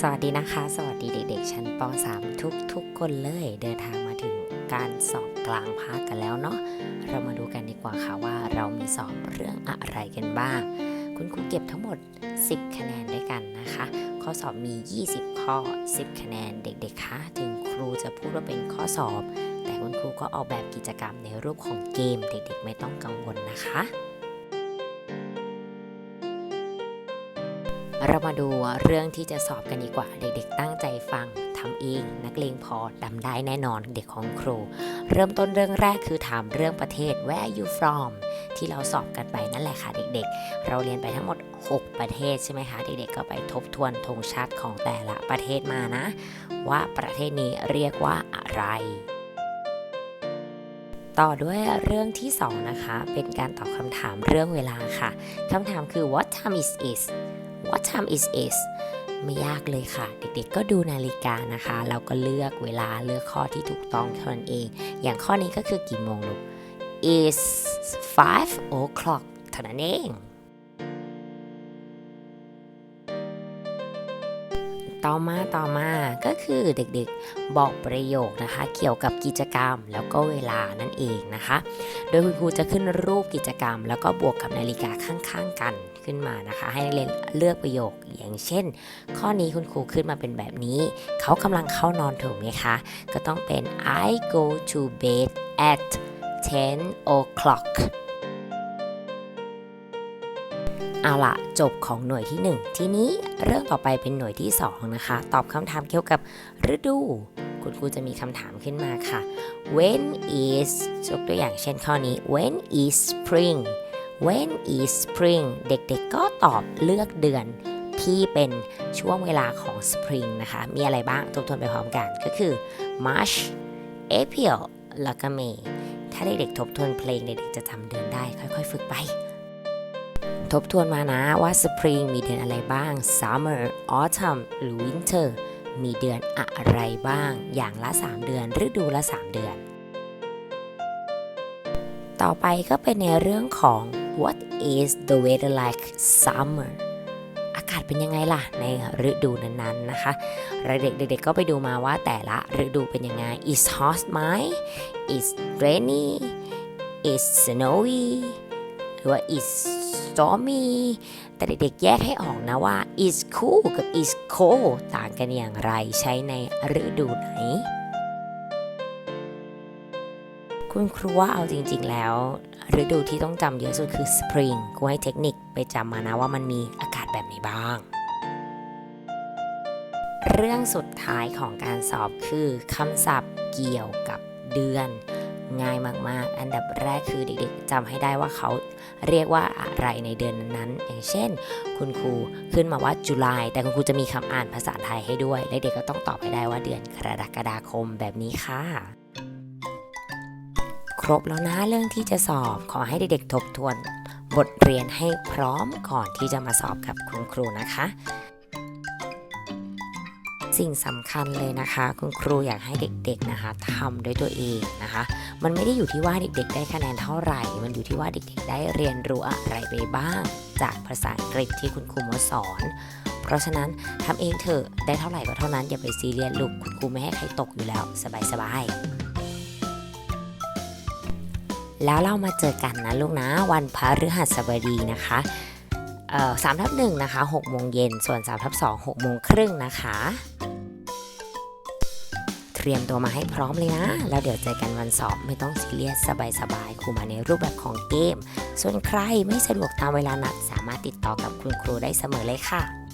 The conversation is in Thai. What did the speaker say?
สวัสดีนะคะ สวัสดีเด็กๆ ชั้นป .3 ทุกทุกๆคนเลยเดินทางมาถึงการสอบกลางภาคกันแล้วเนาะเรามาดูกันดีกว่าค่ะว่าเรามีสอบเรื่องอะไรกันบ้าง คุณครูเก็บทั้งหมด 10 คะแนนด้วยกันนะคะ ข้อสอบมี 20 ข้อ 10 คะแนนเด็กๆคะถึงครูจะพูดว่าเป็นข้อสอบ แต่คุณครูก็ออกแบบกิจกรรมในรูปของเกมเด็กๆ ไม่ต้องกังวลนะคะ เรามาดูเรื่องที่จะสอบกันดีกว่า เด็กๆ ตั้งใจฟังทำเองนักเลงพอดำได้แน่นอนเด็กของครู เริ่มต้นเรื่องแรกคือถามเรื่องประเทศ where are you from ที่เราสอบกันไปนั่นแหละค่ะเด็กๆ เราเรียนไปทั้งหมด 6 ประเทศใช่ไหมคะเด็กๆ ก็ไปทบทวนธงชาติของแต่ละประเทศมานะ ว่าประเทศนี้เรียกว่าอะไรต่อด้วยเรื่องที่ 2 นะคะ เป็นการตอบคำถามเรื่องเวลาค่ะ คำถามคือ what time is it what time is it ไม่ยากเลยค่ะ เด็กๆก็ดูนาฬิกานะคะ เราก็เลือกเวลาเลือกข้อที่ถูกต้องเท่านั้นเอง อย่างข้อนี้ก็คือกี่โมงลูก is five o'clock เท่านั้นเองต่อมาต่อมาก็คือเด็กๆบอกประโยคนะคะ เกี่ยวกับกิจกรรมแล้วก็เวลานั่นเองนะคะ โดยคุณครูจะขึ้นรูปกิจกรรม แล้วก็บวกกับนาฬิกาข้างๆกัน ขึ้นมานะคะ ให้นักเรียนเลือกประโยคอย่างเช่น ข้อนี้คุณครูขึ้นมาเป็นแบบนี้ เขากำลังเข้านอนถูกไหมคะ ก็ต้องเป็น I go to bed at 10 o'clock เอาละจบของหน่วยที่ 1 ทีนี้เรื่องต่อไปเป็นหน่วยที่ 2 นะคะ ตอบคำถามเกี่ยวกับฤดู คุณครูจะมีคำถามขึ้นมาค่ะ when is ยกตัวอย่างเช่นข้อนี้ when is spring when is spring เด็กๆก็ตอบเลือกเดือนที่เป็นช่วงเวลาของ spring นะคะ มีอะไรบ้างทบทวนไปพร้อมกันก็คือ March April แล้วก็ May ถ้าเด็กๆทบทวนเพลงเด็กๆจะจำเดือนได้ ค่อยๆ ฝึกไป ทบทวนมานะว่า Spring มีเดือนอะไรบ้าง Summer Autumn หรือ Winter มีเดือนอะไรบ้าง อย่างละ 3 เดือนฤดูละ 3 เดือน ต่อไปก็เป็นในเรื่องของ What is the weather like summer อากาศเป็นยังไงล่ะ ในฤดูนั้นๆนะคะเด็กๆเด็กก็ไปดูมาว่าแต่ละฤดูเป็นยังไง is hot ไหม is rainy is snowy หรือว่า is stormy แต่เด็กๆแยกให้ออกนะว่า is cool กับ is cold ต่างกันอย่างไรใช้ในฤดูไหน คุณครูว่าเอาจริงๆแล้ว ฤดูที่ต้องจำเยอะสุดคือ spring ครูให้เทคนิคไปจำมานะว่ามันมีอากาศแบบไหนบ้าง เรื่องสุดท้ายของการสอบคือคำศัพท์เกี่ยวกับเดือน ง่ายมากๆ อันดับแรกคือเด็กๆจำให้ได้ว่าเขาเรียกว่าอะไรในเดือนนั้นๆ อย่างเช่น คุณครูขึ้นมาว่าจุลายแต่คุณครูจะมีคำอ่านภาษาไทยให้ด้วย และเด็กก็ต้องตอบให้ได้ว่าเดือนกรกฎาคมแบบนี้ค่ะ ครบแล้วนะเรื่องที่จะสอบขอให้เด็กๆทบทวน บทเรียนให้พร้อมก่อนที่จะมาสอบกับคุณครูนะคะ สิ่งสำคัญเลยนะคะ คุณครูอยากให้เด็กๆนะคะทำด้วยตัวเองนะคะ มันไม่ได้อยู่ที่ว่าเด็กๆ ได้คะแนนเท่าไหร่ มันอยู่ที่ว่าเด็กๆ ได้เรียนรู้อะไรไปบ้าง จากภาษาอังกฤษที่คุณครูมาสอนเพราะฉะนั้นทำเองเถอะได้เท่าไหร่ก็เท่านั้นอย่าไปซีเรียสลูกคุณครูไม่ให้ใครตกอยู่แล้ว สบายๆ แล้วเรามาเจอกันนะลูกนะวันพฤหัสบดีนะคะสามทับหนึ่งนะคะหกโมงเย็นส่วน3ทับสองหกโมงครึ่งนะคะ เตรียมตัวมาให้พร้อมเลยนะ แล้วเดี๋ยวเจอกันวันสอบไม่ต้องซีเรียสสบายๆครูมาในรูปแบบของเกม ส่วนใครไม่สะดวกตามเวลานัดสามารถติดต่อกับคุณครูได้เสมอเลยค่ะ